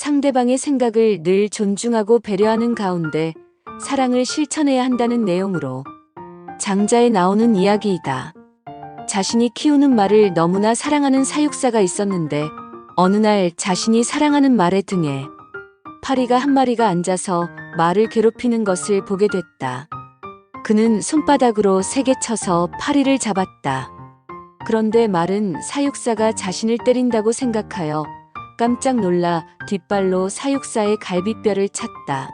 상대방의 생각을 늘 존중하고 배려하는 가운데 사랑을 실천해야 한다는 내용으로 장자에 나오는 이야기이다. 자신이 키우는 말을 너무나 사랑하는 사육사가 있었는데 어느 날 자신이 사랑하는 말의 등에 파리가 한 마리가 앉아서 말을 괴롭히는 것을 보게 됐다. 그는 손바닥으로 세게 쳐서 파리를 잡았다. 그런데 말은 사육사가 자신을 때린다고 생각하여 깜짝 놀라 뒷발로 사육사의 갈비뼈를 찼다.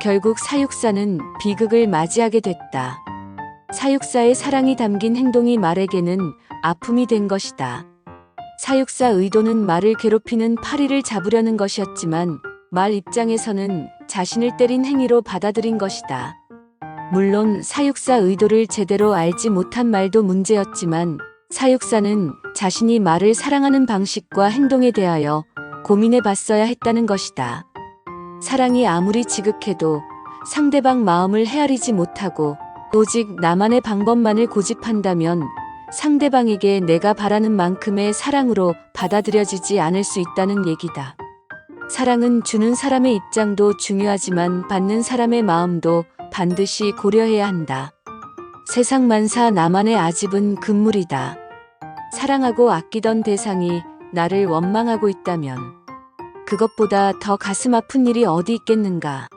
결국 사육사는 비극을 맞이하게 됐다. 사육사의 사랑이 담긴 행동이 말에게는 아픔이 된 것이다. 사육사 의도는 말을 괴롭히는 파리를 잡으려는 것이었지만 말 입장에서는 자신을 때린 행위로 받아들인 것이다. 물론 사육사 의도를 제대로 알지 못한 말도 문제였지만 사육사는 자신이 말을 사랑하는 방식과 행동에 대하여 고민해 봤어야 했다는 것이다. 사랑이 아무리 지극해도 상대방 마음을 헤아리지 못하고 오직 나만의 방법만을 고집한다면 상대방에게 내가 바라는 만큼의 사랑으로 받아들여지지 않을 수 있다는 얘기다. 사랑은 주는 사람의 입장도 중요하지만 받는 사람의 마음도 반드시 고려해야 한다. 세상 만사 나만의 아집은 금물이다. 사랑하고 아끼던 대상이 나를 원망하고 있다면 그것보다 더 가슴 아픈 일이 어디 있겠는가.